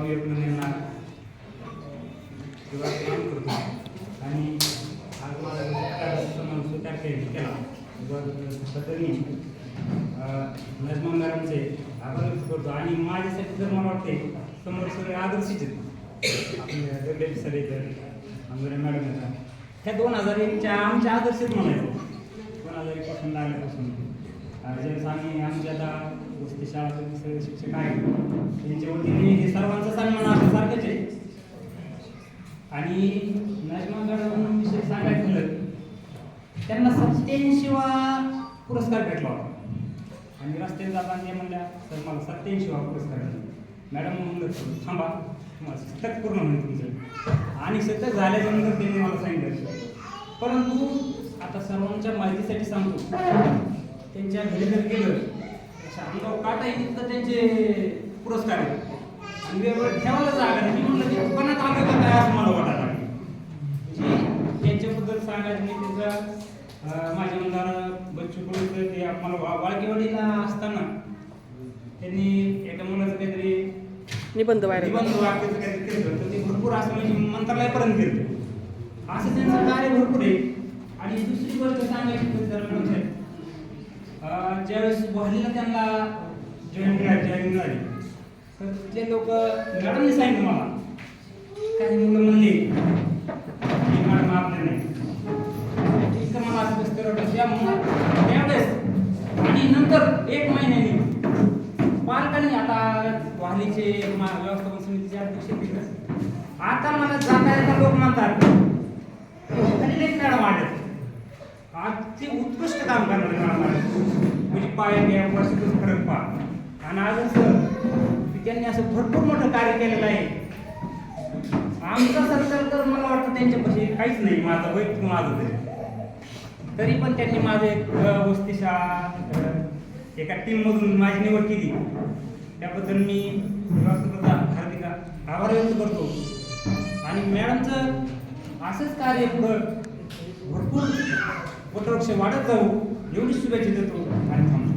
स्वामी विवेकानंदांना किंवा काम करतो आणि आज मला सत्कार सन्मान स्वीकार केला. केला सतरनी नजमा आभार व्यक्त करतो. आणि माझ्यासाठी जर मला वाटते समोर सगळे आदर्शच आहेत. आपले दगडे सर येतात आंबरे मॅडम येतात. ह्या दोन हजार एकच्या आमच्या आदर्शच म्हणायचं. दोन हजार एकपासून लागल्यापासून. अं, ज्यावेळेस आम्ही आमच्या आता शाळा शाळेतील शिक्षक आहेत. त्यांच्या वतीने हे सर्वांचा सन्मान असल्यासारखंच आहे. आणि नजमा मॅडम विषय सांगायचं झालं त्यांना सत्याऐंशीवा पुरस्कार भेटला होता. आणि रस्त्याने जाताना ते म्हणल्या सर मला सत्याऐंशीवा पुरस्कार भेटला मॅडम म्हणलं थांबा तुम्हाला शतक पूर्ण होईल तुमचं. आणि शतक झाल्याच्यानंतर त्यांनी मला सांगितलं. परंतु आता सर्वांच्या माहितीसाठी सांगतो. त्यांच्या घरी जर गेलं अंगावर काटा येईल तर त्यांचे पुरस्कार आहेत. आणि ठेवायला जागा नाही. मी म्हणलं की दुकानात आलं का काय असं मला वाटायला लागलं. म्हणजे त्यांच्याबद्दल सांगायचं मी त्यांचा माझ्या मुलाला बच्चू कडूचं ते वा- वाळकेवाडीला असताना त्यांनी एका मुलाचं काहीतरी निबंध निबंध वाक्याचं काहीतरी केलं तर ते भरपूर असं म्हणजे मंत्रालयापर्यंत केलं असं त्यांचं कार्य भरपूर आहे. आणि दुसरी गोष्ट सांगायची म्हणजे जरा मॅडम साहेब, अं, ज्यावेळेस वाहिनीला त्यांना जॉईन करायची जॉईन झाली तर तिथले लोक मॅडमने सांगितलं मला. काही मुलं म्हणले की मॅडम आपले नाही. इतकं मला असं कसं वाटलं त्यावेळेस आणि नंतर एक महिन्याने पालकांनी आता वाहलीचे व्यवस्थापन समितीचे अध्यक्ष तिकडं आता मला जाता येता लोक म्हणतात खाली एक मॅडम आले आज ते उत्कृष्ट काम करणारे मॅडम म्हणजे पाया घ्या वर्षातच फरक पहा. आणि आज असं त्यांनी असं भरपूर मोठं कार्य केलेलं आहे. आमचा सरकार तर मला वाटतं त्यांच्यापाशी काहीच नाही माझं वैयक्तिक माझं तरी. तरी पण त्यांनी माझं एक अ, एका टीम मधून माझी निवड केली. त्याबद्दल मी हार्दिक आभार व्यक्त करतो. आणि मॅडमचं असंच कार्य पुढं भरपूर वटवृक्ष वाढत जाऊ एवढी शुभेच्छा देतो आणि थांबतो.